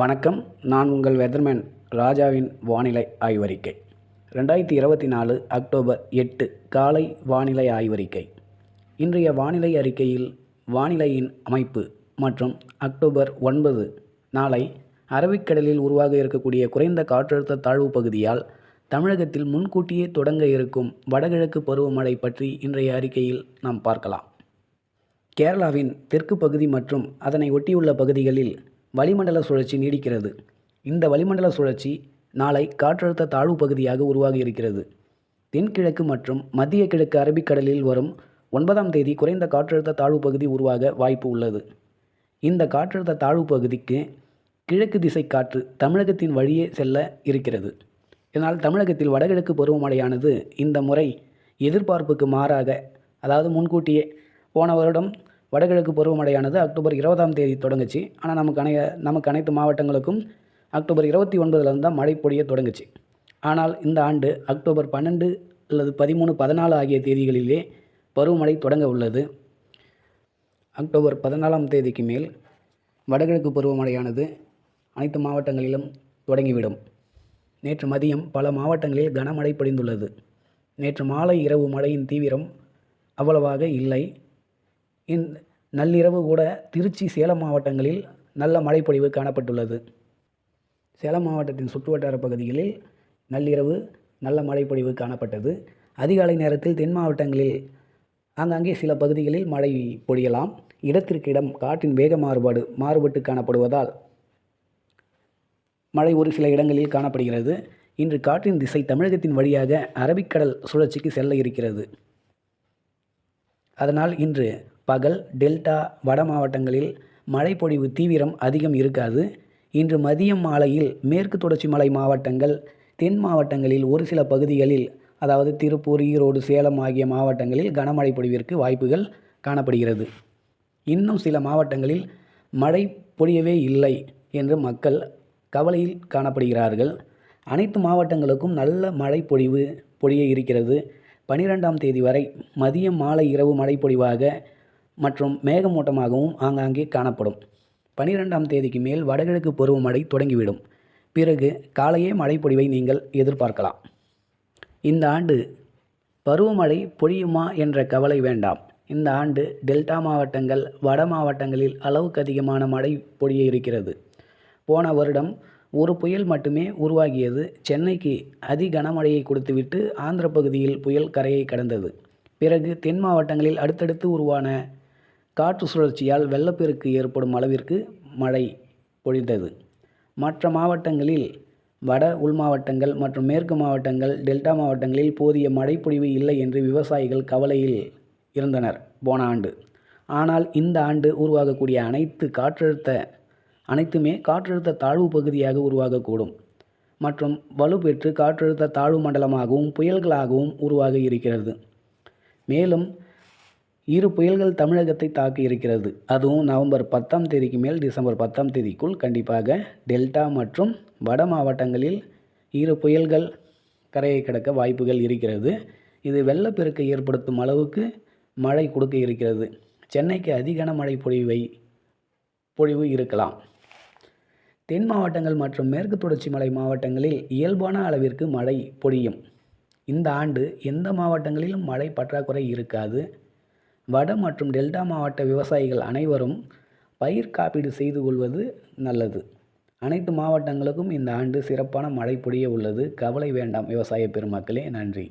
வணக்கம். நான் உங்கள் வெதர்மேன் ராஜாவின் வானிலை ஆய்வறிக்கை. ரெண்டாயிரத்தி இருபத்தி நாலு அக்டோபர் எட்டு காலை வானிலை ஆய்வறிக்கை. இன்றைய வானிலை அறிக்கையில் வானிலையின் அமைப்பு மற்றும் அக்டோபர் ஒன்பது நாளை அரபிக்கடலில் உருவாக இருக்கக்கூடிய குறைந்த காற்றழுத்த தாழ்வு பகுதியால் தமிழகத்தில் முன்கூட்டியே தொடங்க இருக்கும் வடகிழக்கு பருவமழை பற்றி இன்றைய அறிக்கையில் நாம் பார்க்கலாம். கேரளாவின் தெற்கு பகுதி மற்றும் அதனை ஒட்டியுள்ள பகுதிகளில் வளிமண்டல சுழற்சி நீடிக்கிறது. இந்த வளிமண்டல சுழற்சி நாளை காற்றழுத்த தாழ்வு பகுதியாக உருவாகி இருக்கிறது. தென்கிழக்கு மற்றும் மத்திய கிழக்கு அரபிக்கடலில் வரும் ஒன்பதாம் தேதி குறைந்த காற்றழுத்த தாழ்வு பகுதி உருவாக வாய்ப்பு உள்ளது. இந்த காற்றழுத்த தாழ்வு பகுதிக்கு கிழக்கு திசை காற்று தமிழகத்தின் வழியே செல்ல இருக்கிறது. இதனால் தமிழகத்தில் வடகிழக்கு பருவமழையானது இந்த முறை எதிர்பார்ப்புக்கு மாறாக அதாவது முன்கூட்டியே போன வருடம் வடகிழக்கு பருவமழையானது அக்டோபர் இருபதாம் தேதி தொடங்குச்சு. ஆனால் நமக்கு அனை நமக்கு அனைத்து மாவட்டங்களுக்கும் அக்டோபர் இருபத்தி ஒன்பதுலேருந்து தான் மழை பொழிய தொடங்குச்சு. ஆனால் இந்த ஆண்டு அக்டோபர் பன்னெண்டு அல்லது பதிமூணு பதினாலு ஆகிய தேதிகளிலே பருவமழை தொடங்க உள்ளது. அக்டோபர் பதினாலாம் தேதிக்கு மேல் வடகிழக்கு பருவமழையானது அனைத்து மாவட்டங்களிலும் தொடங்கிவிடும். நேற்று மதியம் பல மாவட்டங்களில் கனமழை பொழிந்துள்ளது. நேற்று மாலை இரவு மழையின் தீவிரம் அவ்வளவாக இல்லை. இன் நள்ளிரவு கூட திருச்சி சேலம் மாவட்டங்களில் நல்ல மழைப்பொழிவு காணப்பட்டுள்ளது. சேலம் மாவட்டத்தின் சுற்றுவட்டார பகுதிகளில் நள்ளிரவு நல்ல மழைப்பொழிவு காணப்பட்டது. அதிகாலை நேரத்தில் தென் மாவட்டங்களில் ஆங்காங்கே சில பகுதிகளில் மழை பொழியலாம். இடத்திற்கு இடம் காற்றின் வேக மாறுபாடு மாறுபட்டு காணப்படுவதால் மழை ஒரு சில இடங்களில் காணப்படுகிறது. இன்று காற்றின் திசை தமிழகத்தின் வழியாக அரபிக்கடல் சுழற்சிக்கு செல்ல இருக்கிறது. அதனால் இன்று பகல் டெல்டா வட மாவட்டங்களில் மழைப்பொழிவு தீவிரம் அதிகம் இருக்காது. இன்று மதியம் மாலையில் மேற்கு தொடர்ச்சி மலை மாவட்டங்கள் தென் மாவட்டங்களில் ஒரு சில பகுதிகளில் அதாவது திருப்பூர் ஈரோடு சேலம் ஆகிய மாவட்டங்களில் கனமழை பொழிவிற்கு வாய்ப்புகள் காணப்படுகிறது. இன்னும் சில மாவட்டங்களில் மழை பொழியவே இல்லை என்று மக்கள் கவலையில் காணப்படுகிறார்கள். அனைத்து மாவட்டங்களுக்கும் நல்ல மழை பொழிவு பொழிய இருக்கிறது. பனிரெண்டாம் தேதி வரை மதியம் மாலை இரவு மழை பொழிவாக மற்றும் மேகமூட்டமாகவும் ஆங்காங்கே காணப்படும். பனிரெண்டாம் தேதிக்கு மேல் வடகிழக்கு பருவமழை தொடங்கிவிடும். பிறகு காலையே மழைப்பொழிவை நீங்கள் எதிர்பார்க்கலாம். இந்த ஆண்டு பருவமழை பொழியுமா என்ற கவலை வேண்டாம். இந்த ஆண்டு டெல்டா மாவட்டங்கள் வட மாவட்டங்களில் அளவுக்கு அதிகமான மழை பொழிய இருக்கிறது. போன வருடம் ஒரு புயல் மட்டுமே உருவாகியது. சென்னைக்கு அதி கனமழையை கொடுத்துவிட்டு ஆந்திர பகுதியில் புயல் கரையை கடந்தது. பிறகு தென் மாவட்டங்களில் அடுத்தடுத்து உருவான காற்று சுழற்சியால் வெள்ளப்பெருக்கு ஏற்படும் அளவிற்கு மழை பொழிந்தது. மற்ற மாவட்டங்களில் வட உள் மாவட்டங்கள் மற்றும் மேற்கு மாவட்டங்கள் டெல்டா மாவட்டங்களில் போதிய மழைப்பொழிவு இல்லை என்று விவசாயிகள் கவலையில் இருந்தனர் போன ஆண்டு. ஆனால் இந்த ஆண்டு உருவாகக்கூடிய அனைத்து காற்றழுத்த அனைத்துமே காற்றழுத்த தாழ்வு பகுதியாக உருவாகக்கூடும். மற்றும் வலுப்பெற்று காற்றழுத்த தாழ்வு மண்டலமாகவும் புயல்களாகவும் உருவாக இருக்கிறது. மேலும் இரு புயல்கள் தமிழகத்தை தாக்கி இருக்கிறது அதுவும் நவம்பர் பத்தாம் தேதிக்கு மேல் டிசம்பர் பத்தாம் தேதிக்குள் கண்டிப்பாக டெல்டா மற்றும் வட மாவட்டங்களில் இரு புயல்கள் கரையை கடக்க வாய்ப்புகள் இருக்கிறது. இது வெள்ளப்பெருக்கை ஏற்படுத்தும் அளவுக்கு மழை கொடுக்க இருக்கிறது. சென்னைக்கு அதிகன மழை பொழிவை பொழிவு இருக்கலாம். தென் மாவட்டங்கள் மற்றும் மேற்கு தொடர்ச்சி மலை மாவட்டங்களில் இயல்பான அளவிற்கு மழை பொழியும். இந்த ஆண்டு எந்த மாவட்டங்களிலும் மழை பற்றாக்குறை இருக்காது. வட மற்றும் டெல்டா மாவட்ட விவசாயிகள் அனைவரும் பயிர் காப்பீடு செய்து கொள்வது நல்லது. அனைத்து மாவட்டங்களுக்கும் இந்த ஆண்டு சிறப்பான மழை பொழிய உள்ளது. கவலை வேண்டாம் விவசாய பெருமக்களே. நன்றி.